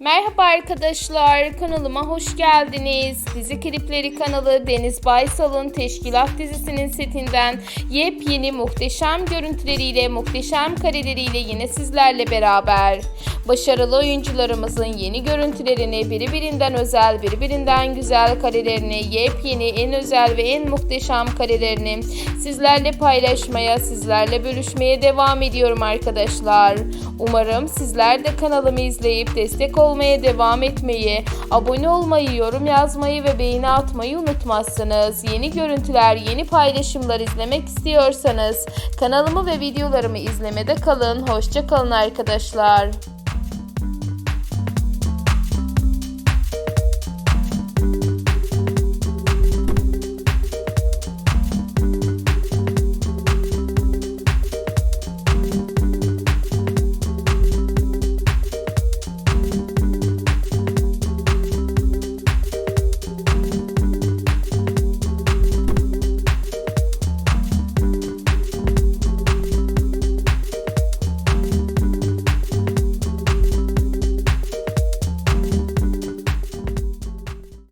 Merhaba arkadaşlar, kanalıma hoş geldiniz. Dizi Klipleri kanalı Deniz Baysal'ın Teşkilat dizisinin setinden yepyeni muhteşem görüntüleriyle, muhteşem kareleriyle yine sizlerle beraber. Başarılı oyuncularımızın yeni görüntülerini, birbirinden özel, birbirinden güzel karelerini, yepyeni, en özel ve en muhteşem karelerini sizlerle paylaşmaya, sizlerle bölüşmeye devam ediyorum arkadaşlar. Umarım sizler de kanalımı izleyip destek olmaya devam etmeyi, abone olmayı, yorum yazmayı ve beğeni atmayı unutmazsınız. Yeni görüntüler, yeni paylaşımlar izlemek istiyorsanız kanalımı ve videolarımı izlemede kalın. Hoşça kalın arkadaşlar.